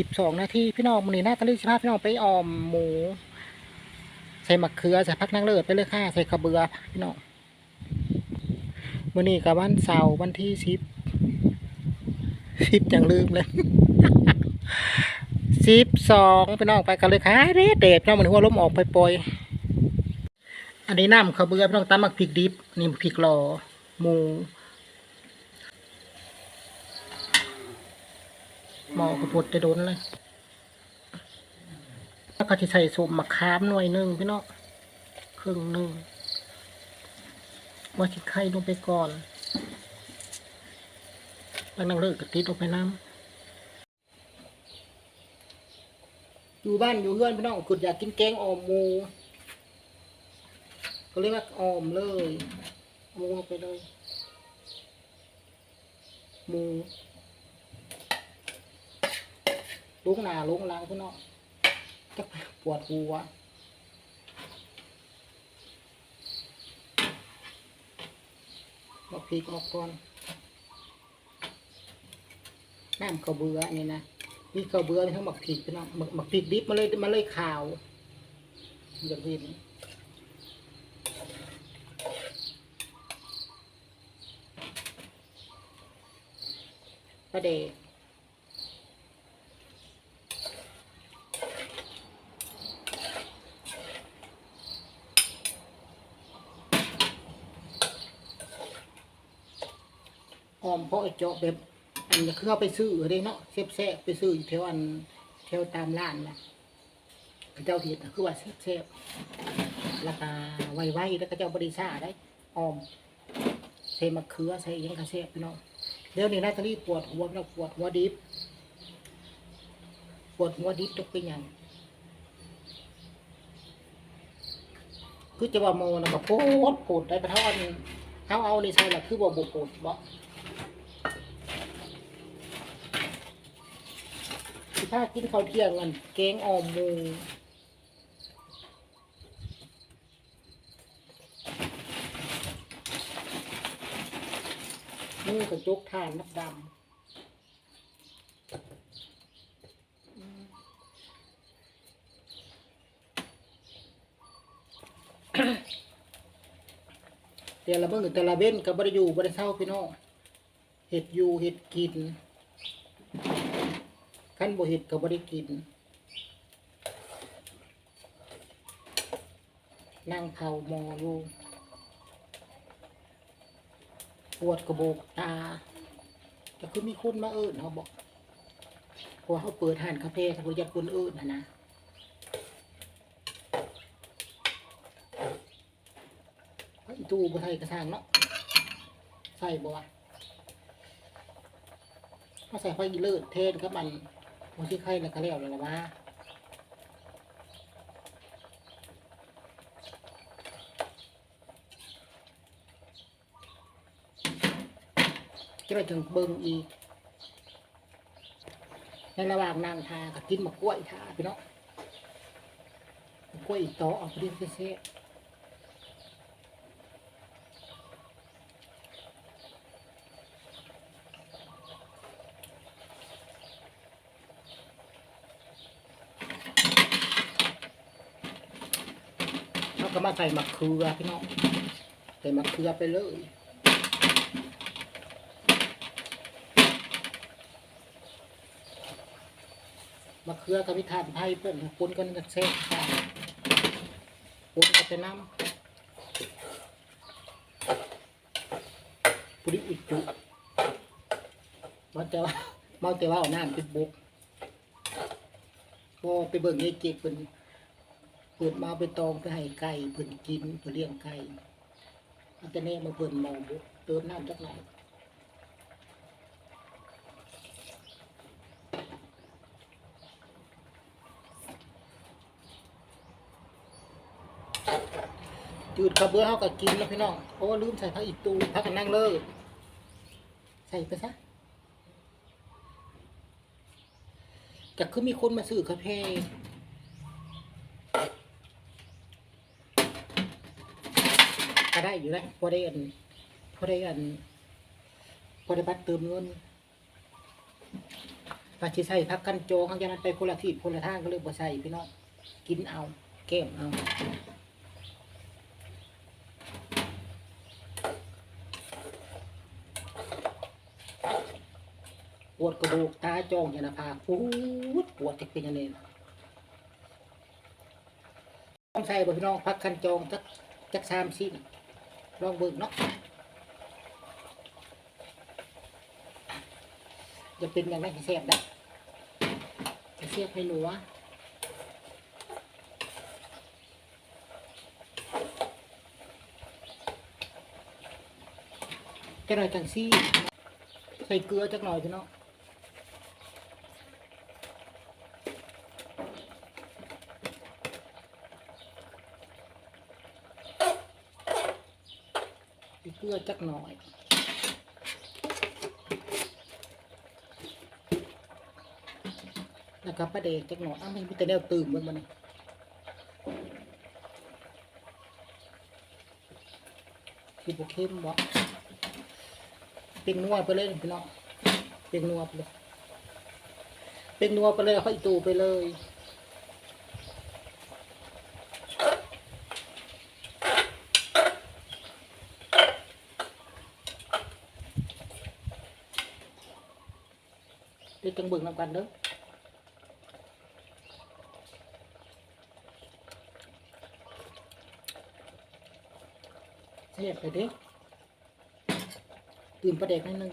สิบสองนาทีพี่น้องมือนี้น่าตะลึกสิพาพี่น้องไปออมหมู ใส่มะเขือใส่ผักนางเลิศไปเลยค่ะใส่กระเบือพี่น้องมือนี้กับวันเสาร์วันที่สิบสิบอย่างลืมเลยสิบสองพี่น้องไปกันเลยค่ะเด็ดเด็ดพี่น้องมันหัวล้มออกไปปล่อยอันนี้น้ำขาวเบือพี่น้องตำมักพริกดิบนี่พริกหล่อหมู มอกระปดจะโดนเลยแล้วก็จะใส่สมมะขามหน่วยหนึ่งพี่น้องครึ่งหนึ่งว่าชิไข่ลงไปก่อนแล้วนั่งเลิกกระติดลงไปน้ำอยู่บ้านอยู่เพื่อนพี่น้องกุดอยากกินแกงออมหมูก็เรียกว่าออมเลยหมูไปเลยหมู ลุกหนาลุกหลังพี่น้องจะปวดหัวมาพริกออกก่อนน้ำข้าวเบื่อนี่นะมีข้าวเบื่อมีทั้งหมักพริกพี่น้องหมักหมักพริกดิบมาเลยมาเลยขาวอย่างนี้ประเดก ออมเพราะไอเจาะแบบอันคือเอาไปซื้อเลยเนาะเซฟแซไปซื้ออยู่แถวอันแถวตามร้านนะเขาเจ้าเห็ดคือว่าเซฟแซราคาไวๆแล้วก็เจ้าบริษัทได้ออมใส่มะเขือใส่ยังกระเซฟพี่น้องเดี๋ยวนี้นาตาลีปวดหัวแล้วปวดหัวดิบปวดหัวดิบตกเป็นยังคือจะว่าโมนะก็โคตรโคตรได้ไปเท่าอันเขาเอานี่ใส่ละคือบ่บ่โคตรบ่ สิพากินข้าวเที่ยงกันแกงอ่อมหมูมือกระจกทานนับดำแต่ละเมื่อแต่ละเว้นกับบริยูบริเศร้าพี่น้องเห็ดอยู่เห็ดกิน ขั้นบ่เห็ดก็บ่ได้กิน นั่งเผาหมออยู่ปวดกระโบกตาแต่คือมีคนมาเอิ้นเขาบอกพราะว่าเขาเปิดห้านคาเฟ่เขาบ่อยากคนเอิ้นะนะเฮ้ยตู้บ่ใส่กระทางเนาะใส่บ่วะถ้าใส่ไฟเลิศเทศครับมัน มันที่ไข่แล้วก็แล้วแล้วละว่าจะไปถึงเบิ่งอีกในระหว่างนางทาก็กินมะกล้วยทาพี่เนาะมะกล้วยอีกต่อเอาไปเรียกเซ่เรา ก็มาใส่มะเขือพี่น้องใส่มะเขือไปเลยมะเขือกับพิธานไผ่เปิ้นปนกันกับเส้นค่ะปนกับแต่น้ำปุริอุจจุมาแต่ว่ามาแต่ว่าเอาน้ำติดบุกพอไปเบิ่งยายเจ๊กเพิ่น เปิดมาไปตองไปให้ไก่เพิ่นกินเพิ่นเลี้ยงไก่อาแต่แน่มาเพิ่นเมาบกเติมน้ำจักหน่อยจืดกระเบื้อเขาก็กินแล้วพี่น้องโอ้ลืมใส่ผักอีกตูผักกันนั่งเลย ใส่ไปซะแต่คือมีคนมาซื้อกาแฟ ก็ได้อยู่แล้วพอได้อันพอได้อันพอได้บัตรเติมเงินปาชิใส่พักกันโจข้างจากนั้นไปคนละที่คนละทางก็เลยบ่ใส่พี่น้องกินเอาแก้มเอาปวดกระดูกตาจองยานาผาปวดปวดจะเป็นยังไงต้องใส่บ่พี่น้องพักกันจองจักจักสามสิ้น ลองเบิ่งเนาะจะเป็นอย่างไรให้แซ่บได้ให้แซ่บให้หนัวจักหน่อยจังซี่ ใส่เกลือจักหน่อยพี่น้องใส่เก ลือจักหน่อยแล้วก็ประเดกจักหน่อยอ้าวไม่มีแต่แนวตื่นมันมันที่บุเข้มบ่เป็นนัวไปเลยพี่น้องเป็นนัวไปเลยเป็นนัวไปเลยเอาเข้าอีตูไปเลย เดี๋ยวจังเบิ่งนำกันเด้อเสียบเลยเด้ตื่นประเด็กนิดนึง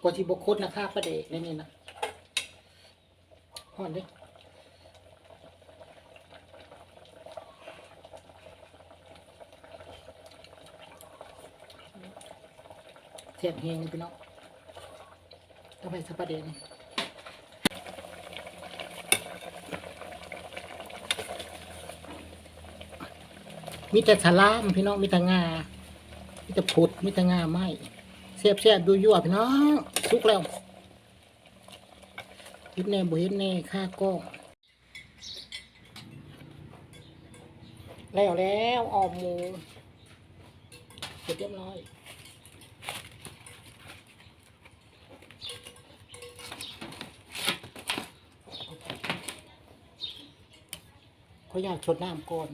กว่าที่บกคดนะค่าประเด็กนี่นี่นะห่อนเด้เสียบเฮงพี่น้องเอาไปสับปะเดนมีแต่สลามพี่น้องมีแต่งามีแต่ผุดมีแต่งาไม้เสียบเสียบดูยั่วพี่น้องสุกแล้วเห็นแน่บ่เห็นแน่ค่าก้องแล้วแล้วออมหมูเสร็จเรียบร้อย เขาอยากชดน้ำก่อน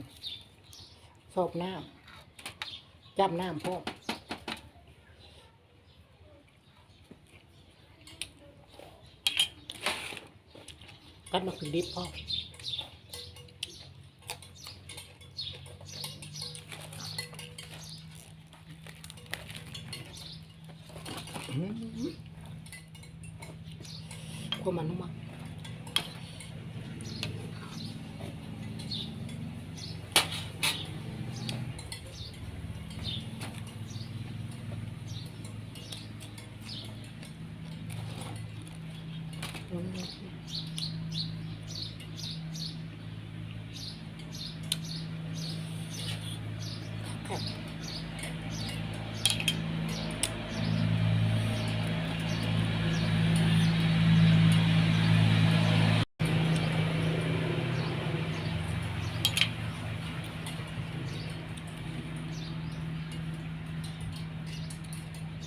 สอบน้ำจับน้ำพ่อกัดมาคือดิบพ่อความมันนุ่มมากอืมครับ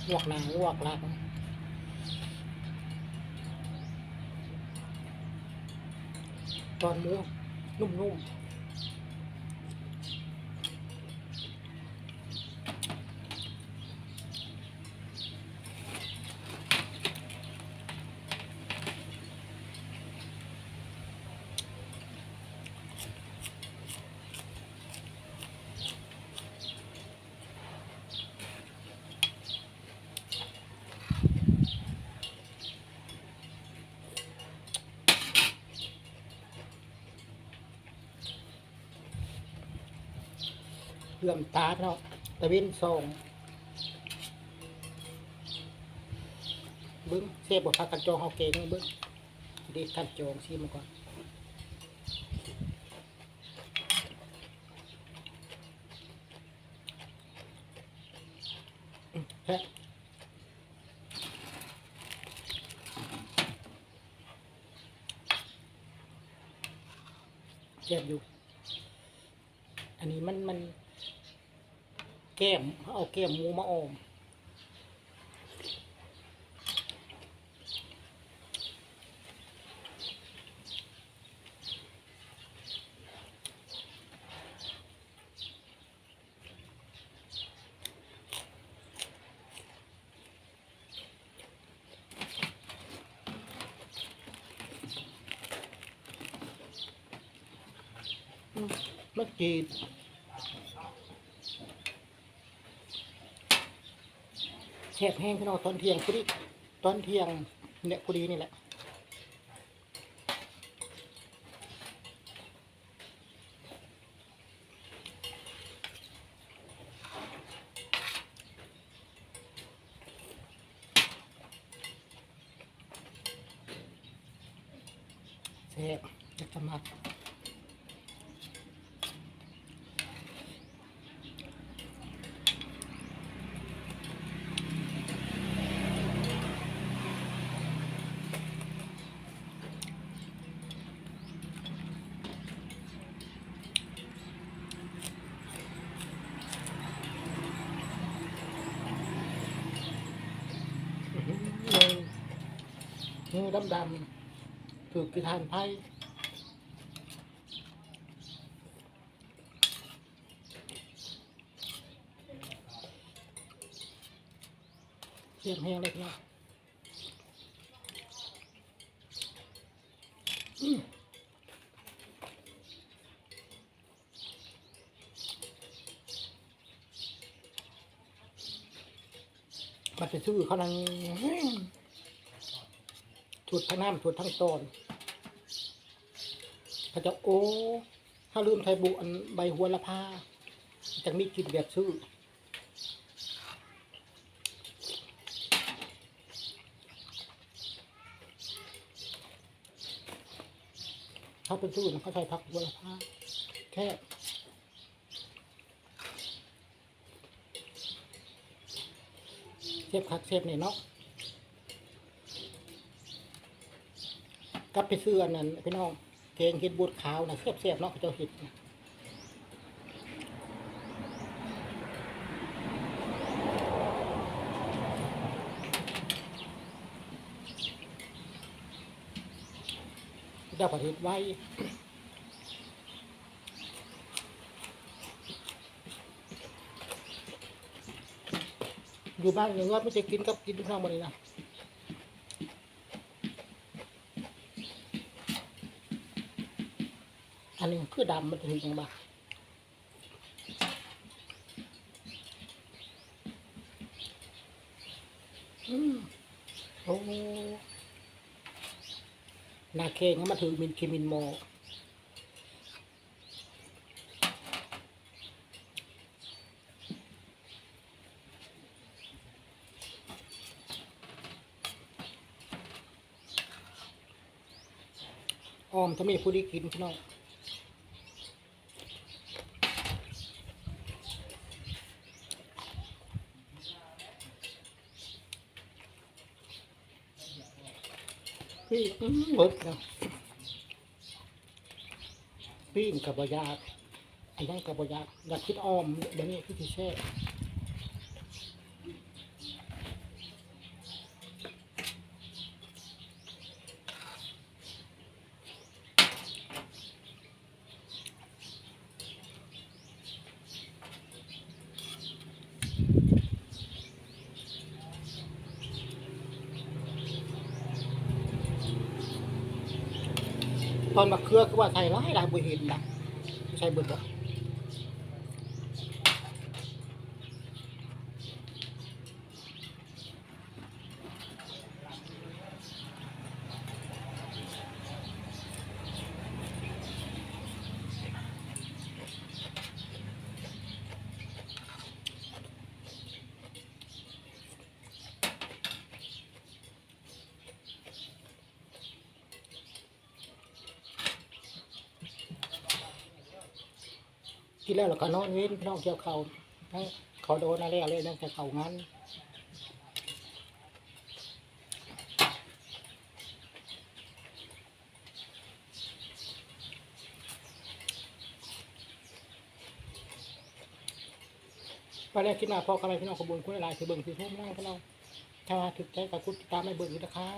ล วกหลังลวกหลังตอนหมูนุ่มๆ เลื่อมตาเนาะตะเวนสองเบิ้งเสียบพักกันจองเอาเก่งเบิ้งด็กกันจองซีมาก่อนอืมแพะเจ็บอยู่ อันนี้มันมัน ก้มเอาแก้มหมูมาอมม่นจีด ซ่บแห้งพี่น้องตอนเที่ยงพอดีตอนเที่ยงเนี่ยพอดีนี่แหละแซ่บจะจะมาอื้อหือเลย เนื้อดำๆถูกกิทานไพ่เสียบแห้งเลยน้องอืมมันจะซื้อเขานั่ง ถุดทั้งน้ำถุดทั้งตอนเขาจะโอ้ถ้าลืมไทยบุอันใบหัวละพาจังมีกินแบบซื้อเขาเป็นซื้อนะเขาใส่ผักหัวละพาแค่เสียบคักเสียบนี่เนาะ กลับไปซื้ออันนั้นพี่น้องแกงเห็ดบูดขาวนะเสียบเสียบเนาะเขาเจ้าเห็ดนะได้ประเทศไว้อยู่บ้านอย่างว่าไม่จะกินกับกินทุกครั้งหมดเลยนะ อันนี้คือดำมันถึงยังบ้าอืมโอ้นาเคงมาถือมินเคมินโมออมถ้ามีผู้ได้กินพี่น้องพี่อื้อ เบิดนะพี่นกับบยากอันนั้นกับบยากอยากคิดอ้อมเดี๋ยวนี้พี่ที่แช่ ต อนมาเครือคือว่าใส่ร้ายหลายบุเห็นนะใส่เบิดบ่ กินแล้วเราก็นอนเว้นพี่น้องเกี่ยวเขาทั้เขาโดนอะไรอะไรตั้งแต่เขางั้นไปแล้วคิดมาพอกันไปพี่น้องขบวนคุณหลายคือเบิ่งคือทุ่มนั่งพี่น้องถ้าถึกใจกับคุณติดตามไม่เบิ่งอยู่นะคะ